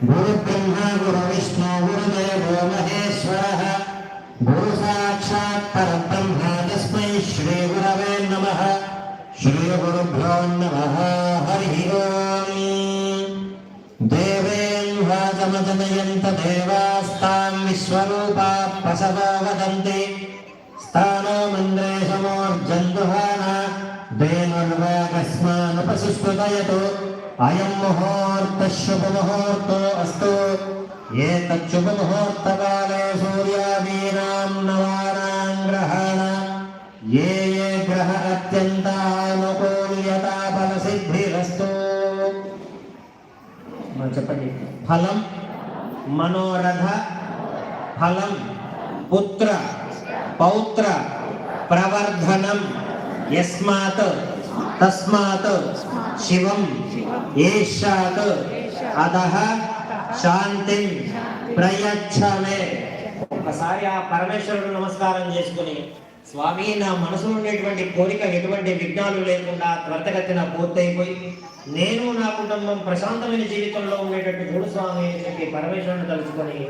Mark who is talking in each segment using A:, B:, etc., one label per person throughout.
A: गुरुब्रह्मा गुरुविष्णु गुरुदेवो महेश्वरः गुरु साक्षात् परब्रह्म तस्मै श्रीगुरवे नमः श्रीगुरुभ्यो नमः हरिः ओम् देवेन् वाचमजनयन्त देवास्तां विश्वरूपा प्रसवो वदन्ति स्थानो मन्द्रे समोर्जन्तुहान धेनुर्वागस्मानुपसुष्टुतयतु अयं मुहूर्तः शुभमुहूर्तो ఏతచ్చుబుహోర్తకాలే సూర్యాదీనాం నవానాం గ్రహాణ. ఏ ఏ గ్రహ అత్యంతానుకూల్యతాఫల సిద్ధిరస్తు చెప్పండి. ఫలం మనోరథ ఫలం పుత్ర పౌత్ర ప్రవర్ధనం యస్మాత్ తస్మాత్ శివం ఏషాత్ అధ శాంతి ప్రయచ్చలే. ఒకసారి ఆ పరమేశ్వరుడు నమస్కారం చేసుకుని స్వామి నా మనసులో ఉండేటువంటి కోరిక ఎటువంటి విఘ్నాలు లేకుండా త్వరతగతిన పూర్తయిపోయి నేను నా కుటుంబం ప్రశాంతమైన జీవితంలో ఉండేటట్టు చూడు స్వామి అని చెప్పి పరమేశ్వరుని తలుచుకొని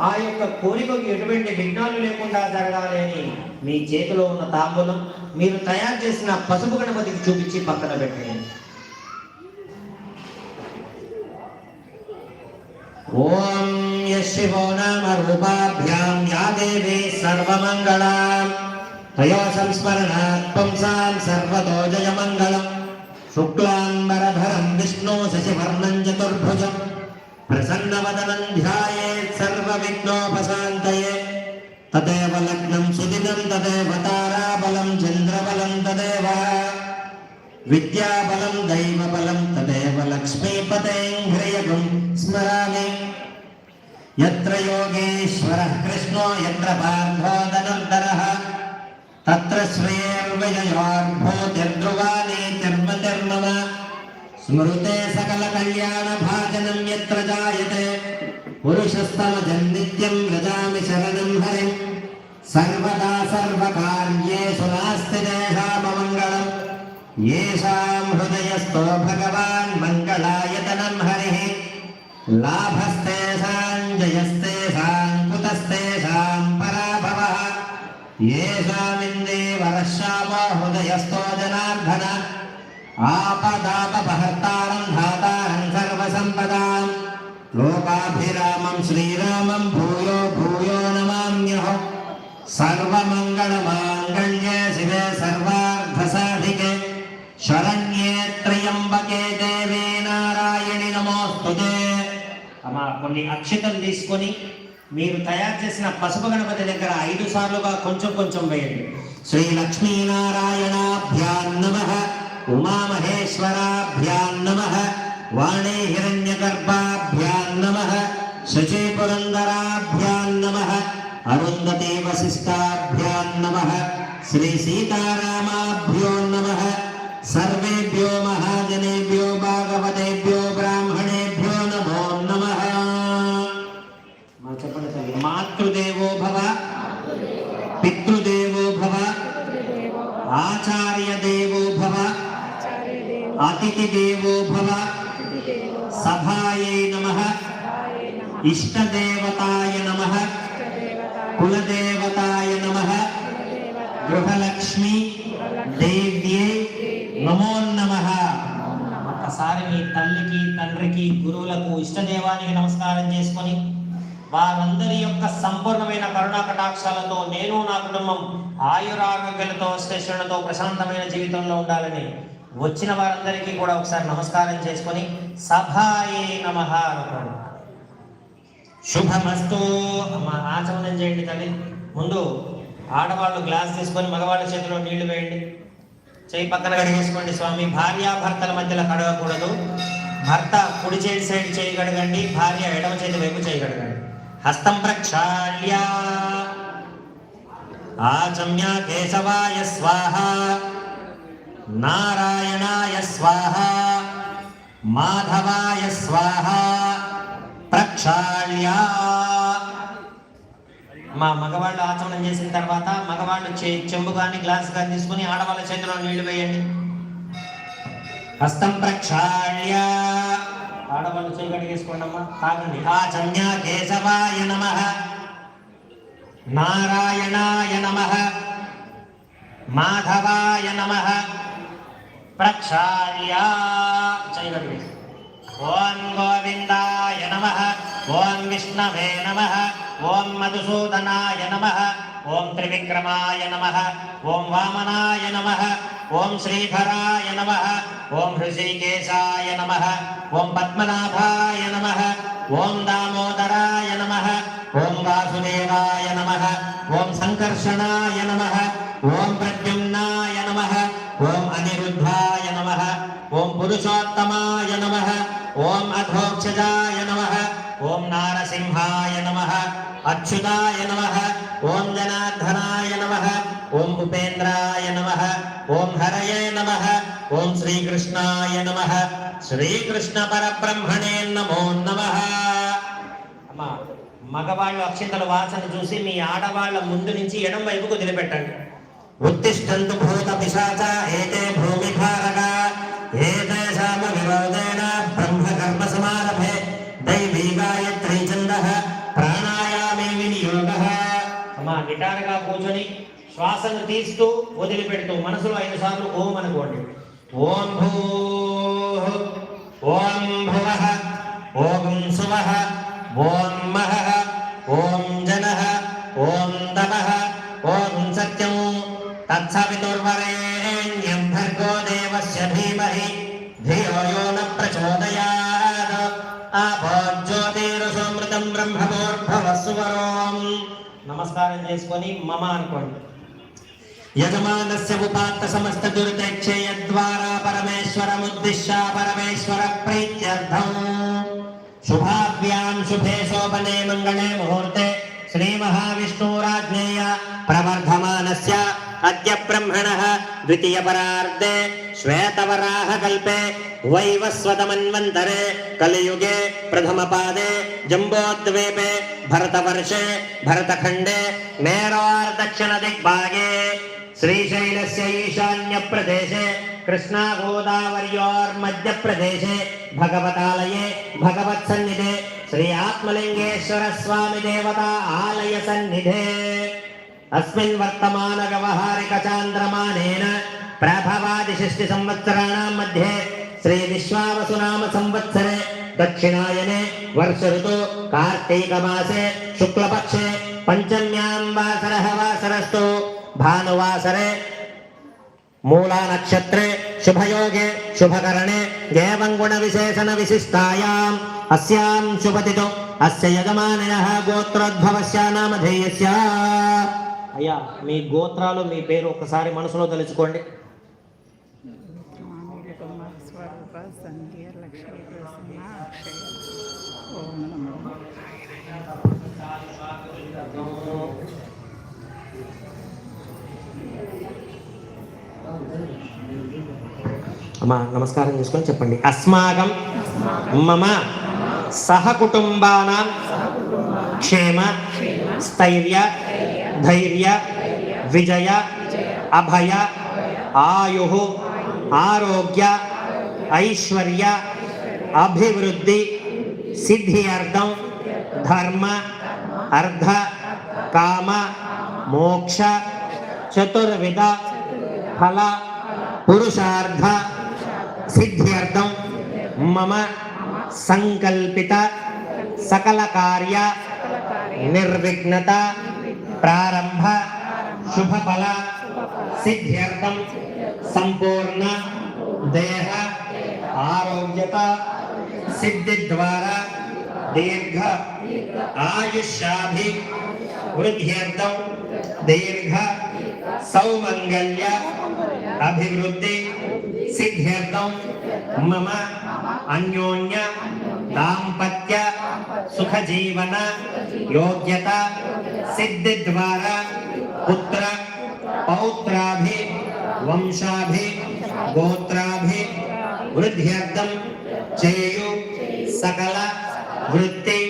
A: ఆ యొక్క కోరికకు ఎటువంటి విఘ్నాలు లేకుండా జరగాలి అని మీ చేతిలో ఉన్న తాంబూలం మీరు తయారు చేసిన పసుపు గణపతికి చూపించి పక్కన పెట్టండి. ఓం యశివో నామ రూపాభ్యాం యా దేవి సర్వమంగళాం. తయో సంస్మరణాత్ పుంసాం సర్వతో జయమంగళం శుక్లాంబరధరం విష్ణు శశివర్ణం చతుర్భుజం. ప్రసన్నవదనం ధ్యాయేత్ సర్వవిఘ్నోపశాంతయే. తదేవ లగ్నం సుదినం తదేవ తారాబలం చంద్రబలం తదేవ. విద్యాబలం దైవబలం తదేవ లక్ష్మీపతేం హ్రియగం यत्र योगेश्वरः कृष्णो यत्र पार्थोदनन्दरः तत्र श्रेयर्विजयोर्भूतिर्ध्रुवानीतिर्मतिर्मम स्मृते सकलकल्याणभाजनं यत्र जायते पुरुषस्तमजं नित्यं व्रजामि शरणं हरिं सर्वदा सर्वकार्येषु नास्ति देहाममङ्गलम् येषां हृदयस्थो भगवान् मङ्गलायतनं हरिः लाभस्ते जयस्तेषां कुतस्तेषां पराभवः येषामिन्देवरशामो हृदयस्थो जनार्दन आपदापहर्तारं धातारं सर्वसम्पदां लोकाभिरामं श्रीरामं भूयो भूयो नमाम्यः सर्वमङ्गलमाङ्गल्ये शिवे सर्वार्थसाधिके शरण्ये त्र्यम्बके देवे नारायणि नमोऽस्तु మా కొన్ని అక్షతలు తీసుకొని మీరు తయారు చేసిన పసుపు గణపతి దగ్గర ఐదు సార్లుగా కొంచెం కొంచెం వేయండి. శ్రీ లక్ష్మీనారాయణాభ్యాం నమ ఉమామహేశ్వరాభ్యాం నమ వాణే హిరణ్యగర్భాభ్యాం నమ శచీపురందరాభ్యాం నమ అరుంధతే వశిష్టాభ్యాం నమ శ్రీ సీతారామాభ్యో నమ. పితృదేవో భవ ఆచార్య దేవో భవ అతిథి దేవో భవ సభాయే నమ ఇష్టదేవతాయ నమ కులదేవతాయ నమ గృహలక్ష్మి దేవ్యే నమో నమ ఒక్కసారి మీ తల్లికి తండ్రికి గురువులకు ఇష్టదేవానికి నమస్కారం చేసి వారందరి యొక్క సంపూర్ణమైన కరుణా కటాక్షాలతో నేను నా కుటుంబం ఆయురారోగ్యాలతో శ్రేష్ఠులతో ప్రశాంతమైన జీవితంలో ఉండాలని వచ్చిన వారందరికీ కూడా ఒకసారి నమస్కారం చేసుకొని సభాయే నమ శుభమస్తు. ఆచమనం చేయండి తల్లి. ముందు ఆడవాళ్ళు గ్లాస్ తీసుకొని మగవాళ్ళ చేతిలో నీళ్ళు వేయండి. చేయి పక్కన కడిగేసుకోండి స్వామి. భార్యాభర్తల మధ్యలో కడగకూడదు. భర్త కుడి చేతి సైడ్ చేయి కడగండి. భార్య ఎడమ చేతి వైపు చేయగడగండి హస్తం ప్రక్షాళ్య. ఆచమ్య కేశవాయ స్వాహ. నారాయణాయ స్వాహ. మాధవాయ స్వాహ. ప్రక్షాళ్య. మా మగవాళ్ళు ఆచమనం చేసిన తర్వాత మగవాళ్ళు చే- చెంబు కానీ గ్లాస్ కానీ తీసుకుని ఆడవాళ్ళ చేతిలో నీళ్ళు వేయండి. హస్తం ప్రక్షాళ్య. ఆడవాళ్ళు చేయగడిగేసుకోండి అమ్మా. తాగండి. ఆ ఆచమ్య కేశవాయ నమ. నారాయణాయ నమ. మాధవాయ నమ. ప్రక్షాళ్య. చేయగలిగే ఓం గోవిందాయ నమ. ఓం విష్ణవే నమ. ఓం మధుసూదనాయ నమ. ఓం త్రివిక్రమాయ నమ. ఓం వామనాయ నమ. ఓం శ్రీధరాయ నమ ఓం హృషికేశాయ నమ ఓం పద్మనాభాయ నమ ఓం దామోదరాయ నమ ఓం వాసుదేవాయ నమ ఓం సంకర్షణాయ నమ ఓం ప్రద్యుమ్నాయ నమ ఓం అనిరుద్ధాయ నమ ఓం పురుషోత్తమాయ నమ ఓం అధోక్షజాయ నమ ఓం నారసింహాయ నమ అచ్యుతాయ నమ ఓం జనార్దనాయ నమ ఓం ఉపేంద్రాయ నమ ఓం హరయే నమ ఓం శ్రీకృష్ణాయ నమ శ్రీకృష్ణ పరబ్రహ్మణే నమో నమ. అమ్మా మగవాళ్ళు అక్షింతల వాసన చూసి మీ ఆడవాళ్ళ ముందు నుంచి ఎడం వైపుకు వదిలిపెట్టండి. ఉత్తిష్టంతు భూత పిశాచ ఏతే శ్వాసను తీస్తూ వదిలిపెడుతూ మనసులో ఐదు సార్లు ఓం అనుకోండి. ఓం భూ ఓం భువ ఓం శువ ఓం మహ ఓం జన ఓం తమ ఓం సత్యం. తత్సవితుర్వరేణ్యం భర్గో దేవస్య ధీమహి ధియో యో న ప్రచోదయాత్. ఆపో జ్యోతిరుసమృతం బ్రహ్మభూర్భవస్సువరోం నమస్కారం చేసుకొని మమ అనుకోండి. यजमानस्य उपात्त समस्त दुर्दैक्षे यद्वारा परमेश्वरमुद्दिश्य परमेश्वर प्रीत्यर्थम् शुभाभ्याम् शुभे शोभने मङ्गले मुहूर्ते श्रीमहाविष्णुराज्ञेय प्रवर्धमानस्य अद्य ब्रह्मणः द्वितीयपरार्धे श्वेतवराहकल्पे वैवस्वतमन्वन्तरे कलियुगे प्रथमपादे जम्बोद्वीपे भरतवर्षे भरतखण्डे मेरोर्दक्षिणदिग्भागे శ్రీశైలస్య ఈశాన్య ప్రదేశే కృష్ణా గోదావర్యోర్మధ్య ప్రదేశే భగవతాలయే భగవత్సన్నిధే శ్రీ ఆత్మలింగేశ్వర స్వామి దేవతా ఆలయ సన్నిధే అస్మిన్ వర్తమాన వ్యవహారిక చాంద్రమానేన ప్రభవాది షష్టి సంవత్సరాణం మధ్యే శ్రీ విశ్వావసు నామ సంవత్సరే దక్షిణాయనే వర్ష ఋతు కార్తీక మాసే శుక్లపక్షే పంచమ్యాం వాసర వాసరస్తు భానువాసరే మూలా నక్షత్రే శుభయోగే శుభకరణే ఏవం గుణ విశేషణ విశిష్టాయాం అస్యాం శుభతితో అస్య యజమానినః గోత్రోద్భవస్య నామధేయస్య అయ్యా మీ గోత్రాలు మీ పేరు ఒకసారి మనసులో తలుచుకోండి
B: ఓం
A: అమ్మా నమస్కారం చేసుకొని చెప్పండి. అస్మాకం మమ సహకుటుంబానాం క్షేమ స్థైర్య ధైర్య విజయ అభయ ఆయు ఆరోగ్య ఐశ్వర్య అభివృద్ధి సిద్ధ్యర్థం ధర్మ అర్ధ కామ మోక్ష చతుర్విధ फल पुरुषार्थ सिद्ध्यर्थम मम संकल्पित सकल कार्य निर्विघ्नता, प्रारंभ शुभ फल सिद्ध्यर्थम संपूर्ण, देह, आरोग्यता सिद्धि द्वारा दीर्घ, आयुष्याभि वृद्ध्यर्थम दीर्घ सौमंगल्य, अभिवृद्धि सिद्ध्यर्थम मम, अन्योन्य, दाम्पत्य सुख जीवन योग्यता सिद्धि द्वारा पुत्र, पौत्राभि, वंशाभि, गोत्राभि वृद्ध्यर्थम चेयु, सकल, वृत्ति,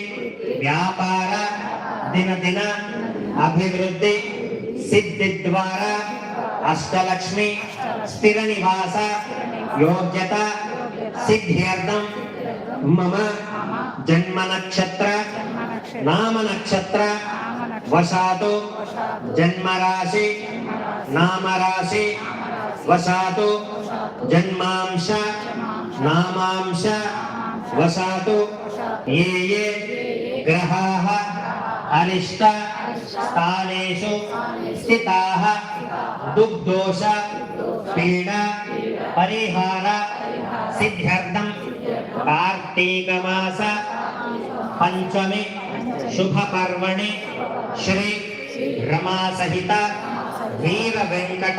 A: व्यापार दिन दिन अभिवृद्धि అష్టలక్ష్మి స్థిర నివాస యోగ్యత సిద్ధ్యర్థం మమ
B: మమ
A: జన్మ నక్షత్ర
B: జన్మ నక్షత్ర
A: నామ నక్షత్ర
B: నామ నక్షత్ర
A: వశాతు
B: వశాతు
A: జన్మరాశి
B: జన్మరాశి
A: నామరాశి
B: నామరాశి
A: వశాతు
B: వశాతు
A: జన్మాంశ
B: జన్మాంశ
A: स्थानेषु स्थिताः। दुग्धोष पीडा परिहार सिद्ध्यर्थं कार्तीकमास पञ्चमे शुभपर्वणि श्री रमासहित वीरवेङ्कट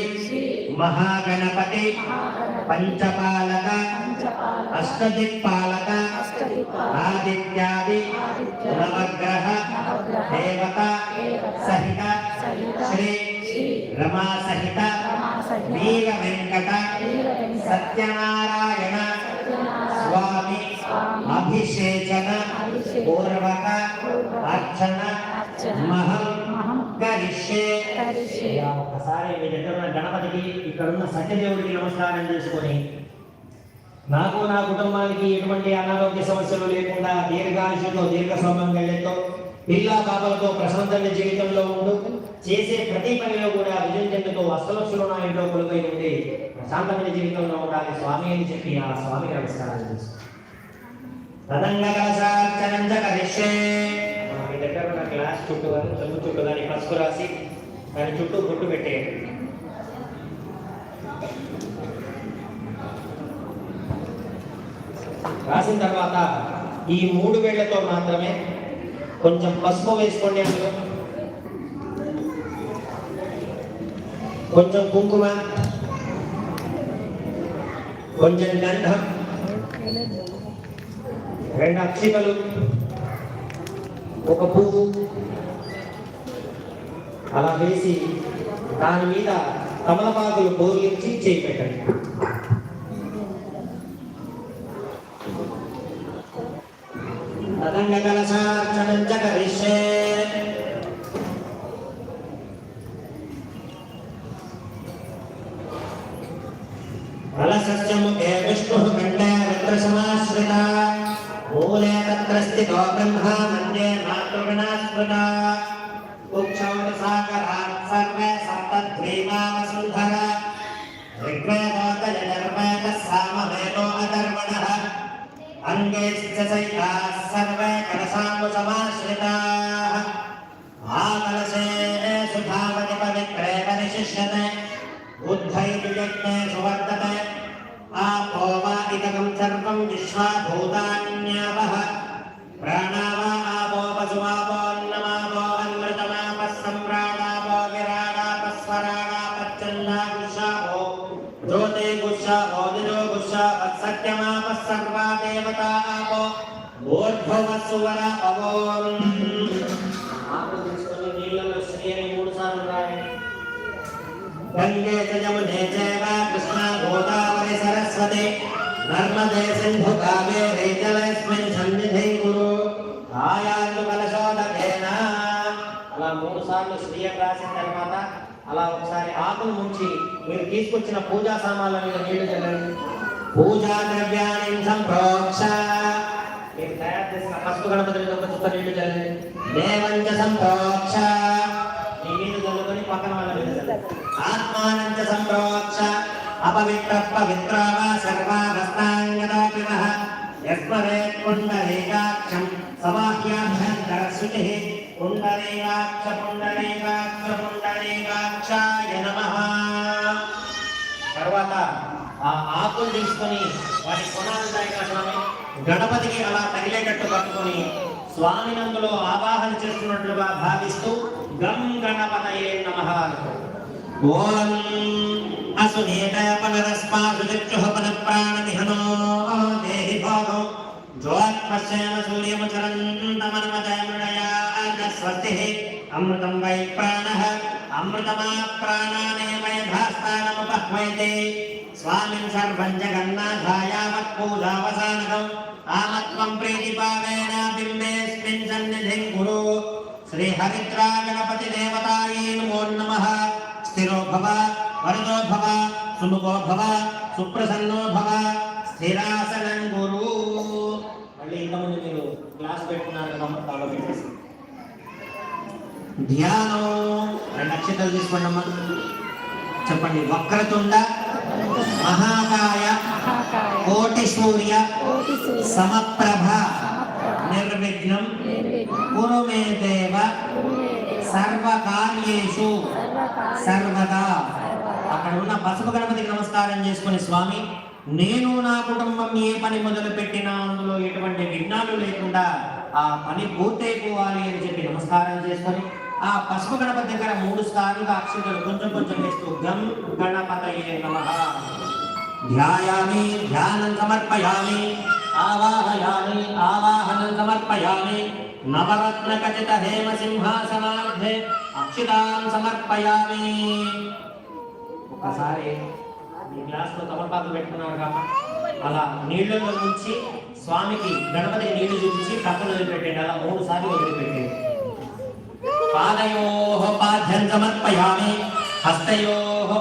A: మహాగణపతి పంచపాలక అష్టదిక్పాలక ఆదిత్యాది నవగ్రహ దేవత సహిత శ్రీ రమా సహిత వీర వెంకట సత్యనారాయణ స్వామి అభిషేచన పూర్వక అర్చన మహం కరిష్యే మీ దగ్గర ఉన్న గణపతికి ఇక్కడ ఉన్న సత్యదేవుడికి నమస్కారం చేసుకొని నాకు నా కుటుంబానికి ఎటువంటి అనారోగ్య సమస్యలు లేకుండా దీర్ఘాయుషుతో దీర్ఘ సౌమంగళ్యంతో పిల్లా పాపలతో ప్రశాంతమైన జీవితంలో ఉంటూ చేసే ప్రతి పనిలో కూడా విజయం చెందుతూ అష్టలక్షలు నా ఇంట్లో కొలుపై ఉండి ప్రశాంతమైన జీవితంలో ఉండాలి స్వామి అని చెప్పి ఆ స్వామికి నమస్కారాలు చేస్తాను వారు చుట్టూ చుట్టూ పసుపు రాసి దాని చుట్టూ బొట్టు పెట్టేయండి. రాసిన తర్వాత ఈ మూడు వేళ్ళతో మాత్రమే కొంచెం పసుపు వేసుకోండి అందులో. కొంచెం కుంకుమ కొంచెం గంధం రెండు అక్షికలు ఒక పువ్వు అలా వేసి దాని మీద తమలపాకులు బోర్లించి చేయి పెట్టండి. తదంగ కలశార్చనం కలశస్య ముఖే విష్ణుః కంఠే రుద్రసమాశ్రితా. మూలే తత్ర స్థితో उक्षोणसागरात् सर्वे सप्तद्वीमावसुन्धर ऋग्वेदोदयधर्मेदः सामवेदो अधर्मणः अङ्गेश्च सैताः सर्वे कलशामुसमाश्रिताः आकलशेषु धावति पवित्रे परिशिष्यते बुद्धैर्यज्ञे सुवर्तते। आपो वा इदकं सर्वं विश्वाभूतान्यावः। प्राण गुषापः सत्यमापः सर्वा देवता आपो ఊర్ధ్వవ సువర అవోం ఆకు తీసుకొని నీళ్ళలో శ్రీ అని మూడు సార్లు రాయండి గంగే చ యమునే చైవ కృష్ణా గోదావరి సరస్వతి నర్మదే సింధు కావేరీ జలస్మిన్ సన్నిధి కురు ఆయాలు కలశోదకేన అలా మూడు సార్లు శ్రీయం రాసిన తర్వాత అలా ఒకసారి ఆకులు ముంచి మీరు తీసుకొచ్చిన పూజా సామాన్ల మీద నీళ్లు చల్లండి పూజా ద్రవ్యాన్ని సంప్రోక్ష మీరు తయారు చేసిన పసుపు గణపతి మీద ఒక చుక్క నీళ్ళు చల్లండి దేవంచ సంప్రోక్ష మీ మీద చల్లుకొని పక్కన వాళ్ళ మీద ఆత్మానంచ సంప్రోక్ష అపవిత్ర పవిత్రావ సర్వావస్థాంగదాపివః యస్మరేత్ పుండరీకాక్షం సమాహ్యాభ్యంతర శుచిః పుండరీకాక్ష పుండరీకాక్ష పుండరీకాక్షాయ నమః తర్వాత ఆ ఆకులు తీసుకొని వాటి కొనాలు ఉంటాయి స్వామి గణపతికి అలా తగిలేటట్టు పట్టుకొని స్వామి నందులో ఆవాహన చేస్తున్నట్లుగా భావిస్తూ గం గణపతయే నమ ఓం అసునీత పనరస్మాసు చక్షుః దేహి భోగో జ్యోత్పశ్యేన అమృతం వై ప్రాణః. అమృతమా ప్రాణానే వయధాస్థానముపహ్వైతే స్వామిన్ సర్వం జగన్నాథాయావత్పూజావసానకం ఆమత్వం ప్రీతిపావేన బింబేస్మిన్ సన్నిధిం గురు శ్రీ హరిద్రా గణపతి దేవతాయే నమో నమః. స్థిరో భవ వరదో భవ సుముఖో భవ సుప్రసన్నో భవ స్థిరాసనం గురు మళ్ళీ ఇంతకుముందు మీరు క్లాస్ పెట్టుకున్నారు కదా తాళో పెట్టేసి ధ్యానం రెండు అక్షతలు తీసుకోండి అమ్మా చెప్పండి వక్రతుండ మహాకాయ కోటి సూర్య సమప్రభ నిర్విఘ్నం కురు మే దేవ సర్వకార్యేషు
B: సర్వకార్య
A: సర్వదా. అక్కడ ఉన్న పసుపు గణపతికి నమస్కారం చేసుకుని స్వామి నేను నా కుటుంబం ఏ పని మొదలు పెట్టినా అందులో ఎటువంటి విఘ్నాలు లేకుండా ఆ పని పూర్తయిపోవాలి అని చెప్పి నమస్కారం చేసుకొని ఆ పసుపు గణపతి దగ్గర మూడు సార్లు అక్షతలు కొంచెం కొంచెం వేస్తూ గం గణపతయే నమః ధ్యాయామి ధ్యానం సమర్పయామి ఆవాహయామి ఆవాహనం సమర్పయామి నవరత్న ఖచిత హేమ సింహాసనార్థే అక్షితాం సమర్పయామి ఒకసారి మీ గ్లాస్లో తమలపాకు పెట్టుకున్నారు కాబట్టి అలా నీళ్ళలో నుంచి స్వామికి గణపతికి నీళ్ళు చూపించి పక్కన వదిలిపెట్టండి అలా మూడు సార్లు వదిలిపెట్టండి పాదయోహ పాద్యం సమర్పయామి. हस्तयोः